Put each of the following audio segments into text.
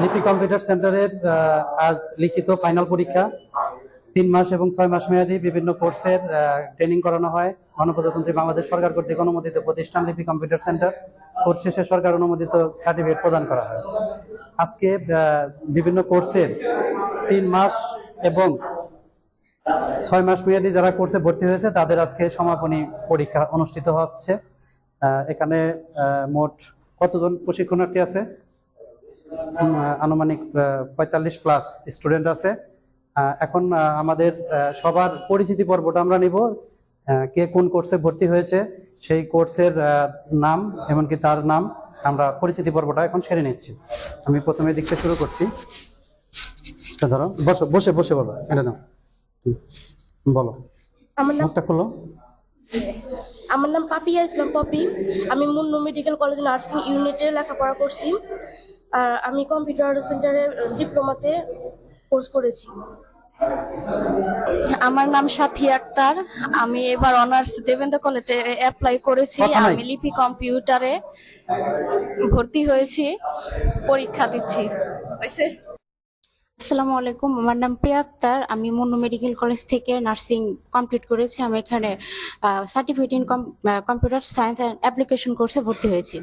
লিপি কম্পিউটার সেন্টারের আজ লিখিত ফাইনাল পরীক্ষা। তিন মাস এবং ছয় মাস মেয়াদী বিভিন্ন কোর্সের ট্রেনিং করানো হয়। গণপ্রজাতন্ত্রী বাংলাদেশ সরকার কর্তৃক অনুমোদিত প্রতিষ্ঠান লিপি কম্পিউটার সেন্টার। কোর্স শেষে সরকার অনুমোদিত সার্টিফিকেট প্রদান করা হয়। আজকে বিভিন্ন কোর্সের তিন মাস এবং ছয় মাস মেয়াদী যারা কোর্সে ভর্তি হয়েছে, তাদের আজকে সমাপনী পরীক্ষা অনুষ্ঠিত হচ্ছে। এখানে মোট কতজন প্রশিক্ষণার্থী আছে? আনুমানিক পঁয়তাল্লিশ প্লাস স্টুডেন্ট আছে। এখন আমাদের সবার পরিচিতি পর্বটা আমরা নিব কে কোন কোর্সে ভর্তি হয়েছে সেই কোর্সের নাম এমনকি তার নাম আমরা পরিচিতি পর্বটা এখন সেরে নিচ্ছি। আমি প্রথমে দিকতে শুরু করছি। ধরো বসো বসে বসে বলো এটা নাও। বলো। আমার খোলো। আমার নাম পাপিয়া ইসলাম পপি। আমি মুন্নু মেডিকেল কলেজ নার্সিং ইউনিটে লেখাপড়া করছি। আর আমি কম্পিউটার সেন্টারে ডিপ্লোমাতে কোর্স করেছি। আমার নাম সাথী আক্তার। আমি এবার অনার্স দেবেন্দ্র কলেজে অ্যাপ্লাই করেছি। আমি লিপি কম্পিউটারে ভর্তি হয়েছি। পরীক্ষা দিচ্ছি। হয়েছে? আসসালামু আলাইকুম। আমার নাম প্রিয়া আক্তার। আমি মন্নু মেডিকেল কলেজ থেকে নার্সিং কমপ্লিট করেছি। আমি এখানে certificate in computer science and application কোর্সে ভর্তি হয়েছি।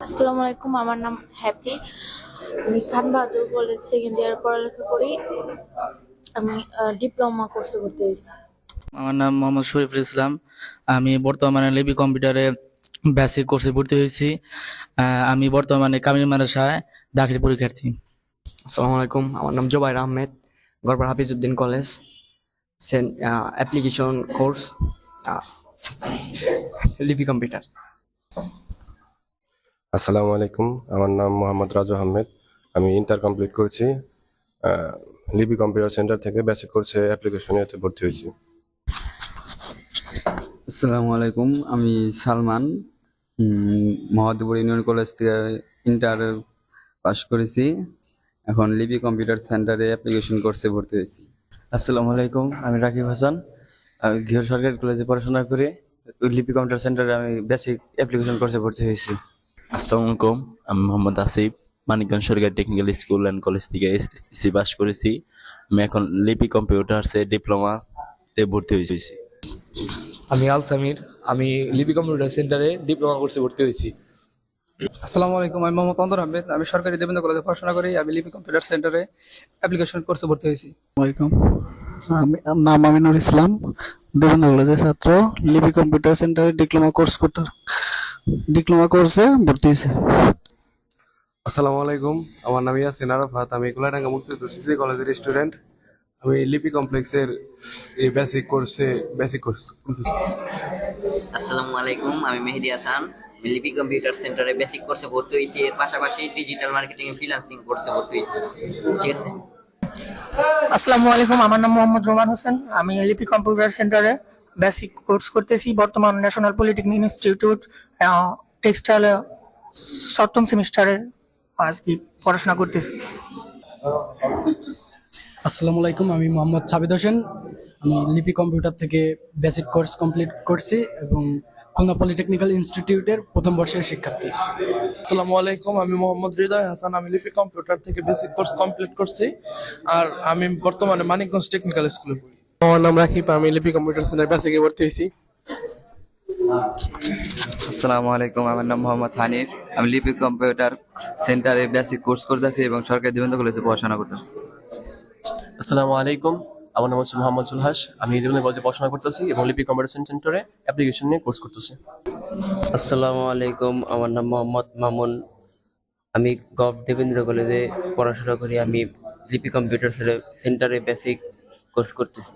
আসসালামু আলাইকুম। আমার নাম হ্যাপি। আমি Khan Bahadur college second year পড়ালেখা করি। আমি ডিপ্লোমা কোর্সে ভর্তি হয়েছি। আমার নাম মোহাম্মদ শরীফুল ইসলাম। আমি বর্তমানে লিপি কম্পিউটারে বেসিক কোর্সে ভর্তি হয়েছি। আমি বর্তমানে কামিল মাদ্রাসায় দাখিল পরীক্ষার্থী। আসসালামু আলাইকুম। আমার নাম জোবাইর আহমেদ গড়পাড় হাফিজউদ্দিন কলেজ সেন অ্যাপ্লিকেশন কোর্স লিপি কম্পিউটার আসসালামু আলাইকুম। আমার নাম মোহাম্মদ রাজু আহমেদ। আমি ইন্টার কমপ্লিট করেছি লিপি কম্পিউটার সেন্টার থেকে বেসিক কোর্সে অ্যাপ্লিকেশন এতে ভর্তি হয়েছি। আসসালামু আলাইকুম। আমি সালমান মহাদেবপুর ইউনিয়ন কলেজ থেকে ইন্টার পাশ করেছি। এখন লিপি কম্পিউটার সেন্টারে অ্যাপ্লিকেশন কোর্সে ভর্তি হয়েছি। আসসালামু আলাইকুম আমি রাকিব হাসান। আমি ঘিওর সরকারি কলেজে পড়াশোনা করে। লিপি কম্পিউটার সেন্টারে আমি বেসিক অ্যাপ্লিকেশন কোর্সে ভর্তি হয়েছি। আসসালামু আলাইকুম আমি মোহাম্মদ আসিফ। মানিকগঞ্জ সরকারি টেকনিক্যাল স্কুল অ্যান্ড কলেজ থেকে এসএসসি পাস করেছি। আমি এখন লিপি কম্পিউটার্সে ডিপ্লোমাতে ভর্তি হয়েছি। আমি আল সামির আমি লিপি কম্পিউটার সেন্টারে ডিপ্লোমা কোর্সে ভর্তি হয়েছি। আসসালামু আলাইকুম আমি মোহাম্মদ অন্দর আহমেদ। আমি সরকারি দেবেন্দ্র কলেজে পড়াশোনা করি আমি লিপি কম্পিউটার সেন্টারে অ্যাপ্লিকেশন কোর্সে ভর্তি হয়েছি। ওয়ালাইকুম। আমি নাম আমিনুর ইসলাম দেবেন্দ্র কলেজের ছাত্র লিপি কম্পিউটার সেন্টারে ডিপ্লোমা কোর্স করতে ডিপ্লোমা কোর্সে ভর্তি হয়েছে। আসসালামু আলাইকুম আমার নাম ইয়াসিন আরাফাত আমি কুলাডাঙ্গা মুক্তিযুদ্ধ সিসি কলেজের স্টুডেন্ট। আমি লিপি কমপ্লেক্সের এই বেসিক কোর্সে বেসিক কোর্স আসসালামু আলাইকুম আমি মেহেদি হাসান লিপি কম্পিউটার সেন্টারে বেসিক কোর্সে ভর্তি হয়েছি এর পাশাপাশি ডিজিটাল মার্কেটিং এ ফ্রিল্যান্সিং কোর্সে ভর্তি হয়েছি। ঠিক আছে? আসসালামু আলাইকুম আমার নাম মোহাম্মদ রোমান হোসেন। আমি লিপি কম্পিউটার সেন্টারে বেসিক কোর্স করতেছি। বর্তমান ন্যাশনাল পলিটেকনিক ইনস্টিটিউট টেক্সটাইল সপ্তম সেমিস্টারে আজকে পড়াশোনা করতেছি। আসসালামু আলাইকুম আমি মোহাম্মদ সাবিদ হোসেন। আমি লিপি কম্পিউটার থেকে বেসিক কোর্স কমপ্লিট করছি এবং খুলনা পলিটেকনিক্যাল ইনস্টিটিউটের প্রথম বর্ষের শিক্ষার্থী। আসসালামু আলাইকুম আমি মোহাম্মদ হৃদয় হাসান। আমি লিপি কম্পিউটার থেকে বেসিক কোর্স কমপ্লিট করছি আর আমি বর্তমানে মানিকগঞ্জ টেকনিক্যাল স্কুলে পড়ি। আমার নাম রাকিব আমি লিপি কম্পিউটার সেন্টার বেসিকে ভর্তি হয়েছি। আসসালামু আলাইকুম আমার নাম মোহাম্মদ হানিফ। আমি লিপি কম্পিউটার সেন্টারে বেসিক কোর্স করতেছি এবং সরকারি দেবেন্দ্র কলেজে পড়াশোনা করতেছি। আসসালামু আলাইকুম আমার নাম হচ্ছে মোহাম্মদ জুলহাস। আমি দেবেন্দ্র কলেজে পড়াশোনা করতেছি এবং লিপি কম্পিউটার সেন্টারে অ্যাপ্লিকেশন নিয়ে কোর্স করতেছি। আসসালামু আলাইকুম আমার নাম মোহাম্মদ মামুন। আমি গভ দেবেন্দ্র কলেজে পড়াশোনা করি। আমি লিপি কম্পিউটার সেন্টারে বেসিক কোর্স করতেছি।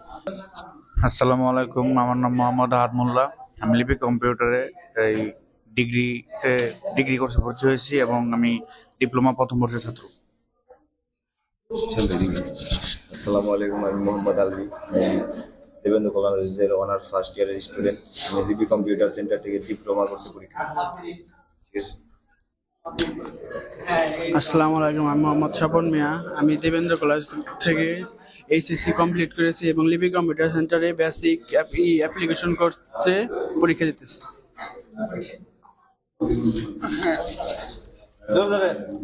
আসসালামু আলাইকুম আমার নাম মোহাম্মদ আহাদ মোল্লা। আমি লিপি কম্পিউটারে এই ডিগ্রি ডিগ্রি কোর্সে ভর্তি হয়েছি এবং আমি ডিপ্লোমা প্রথম বর্ষের ছাত্র। আসসালামু আলাইকুম আমি মোহাম্মদ আলী আমি দেবেন্দ্র কলেজের অনার্স ফার্স্ট ইয়ারের স্টুডেন্ট আমি লিপি কম্পিউটার সেন্টার থেকে ডিপ্লোমা কোর্সে পরীক্ষা দিচ্ছি। ঠিক আছে? আসসালামু আলাইকুম আমি মোহাম্মদ স্বপন মিয়া। আমি দেবেন্দ্র কলেজ থেকে এইচএসসি কমপ্লিট করেছি এবং লিপি কম্পিউটার সেন্টারে বেসিক অ্যাপ্লিকেশন করতে পরীক্ষা দিতেছি।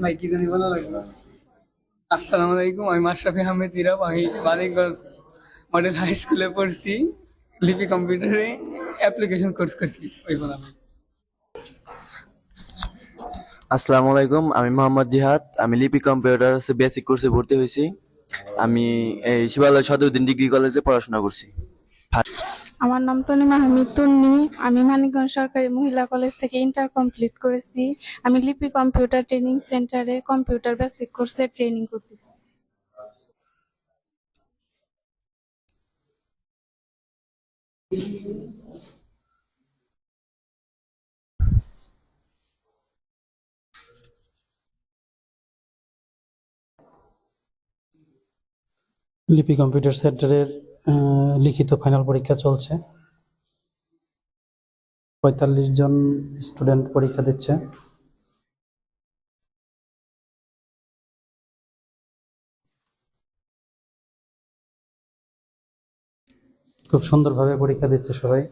ভাই কি জানি ভালো লাগল? আসসালামু আলাইকুম, আমি মাশরাফি আহমেদ ইরাব। আমি বালিগঞ্জ মডেল হাই স্কুলে পড়ছি, লিপি কম্পিউটারে অ্যাপ্লিকেশন কোর্স করছি, ওই বলা আসসালামু আলাইকুম, আমি মোহাম্মদ জিহাদ, আমি লিপি কম্পিউটার বেসিক কোর্সে ভর্তি হয়েছি। আমি এই শিবালয় সদরুদ্দিন ডিগ্রি কলেজে পড়াশোনা করছি। আমার নাম তনিমা হামিদ আমি মানিকগঞ্জ সরকারি মহিলা কলেজ থেকে ইন্টার কমপ্লিট করেছি। আমি লিপি কম্পিউটার ট্রেনিং সেন্টারে কম্পিউটার বেসিক কোর্সে ট্রেনিং করতেছি। লিপি কম্পিউটার সেন্টারের লিখিত ফাইনাল পরীক্ষা চলছে। পঁয়তাল্লিশ জন স্টুডেন্ট পরীক্ষা দিচ্ছে। খুব সুন্দরভাবে পরীক্ষা দিচ্ছে সবাই।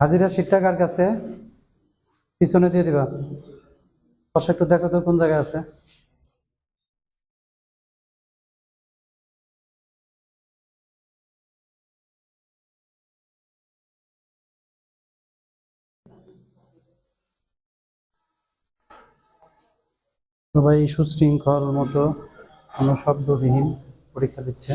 হাজিরা শিটটা কার কাছে পিছনে দিয়ে দিবা। পাশে একটু দেখো তো কোন জায়গায় আছে। সবাই সুশৃঙ্খল মতো কোনো শব্দবিহীন পরীক্ষা দিচ্ছে।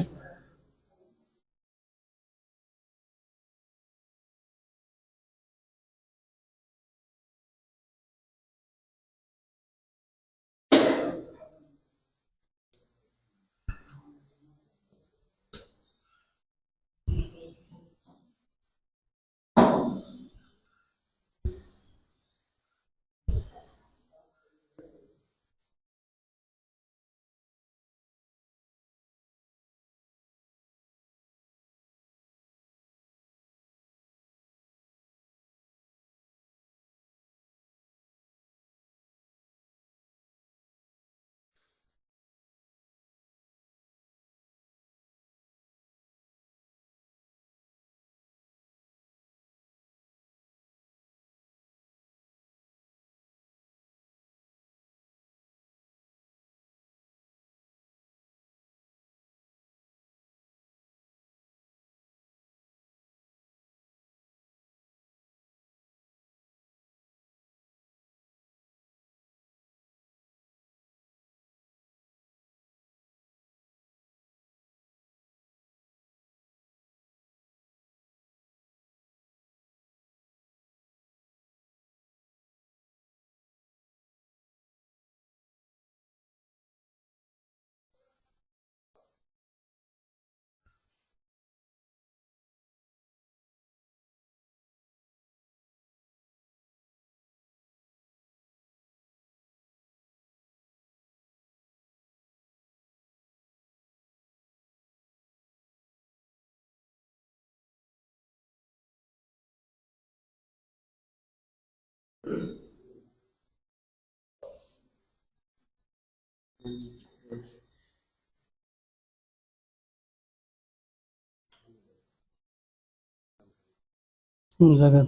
জায়গা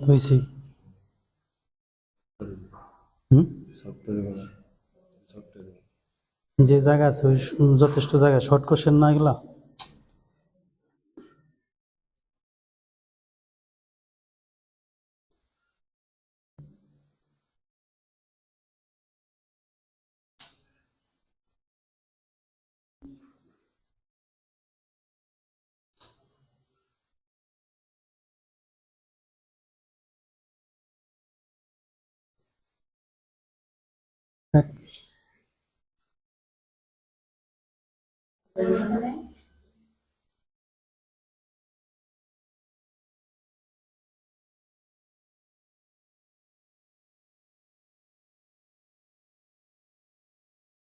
যে জায়গা আছে যথেষ্ট জায়গা শর্ট কোশ্চেন না এগুলা? এক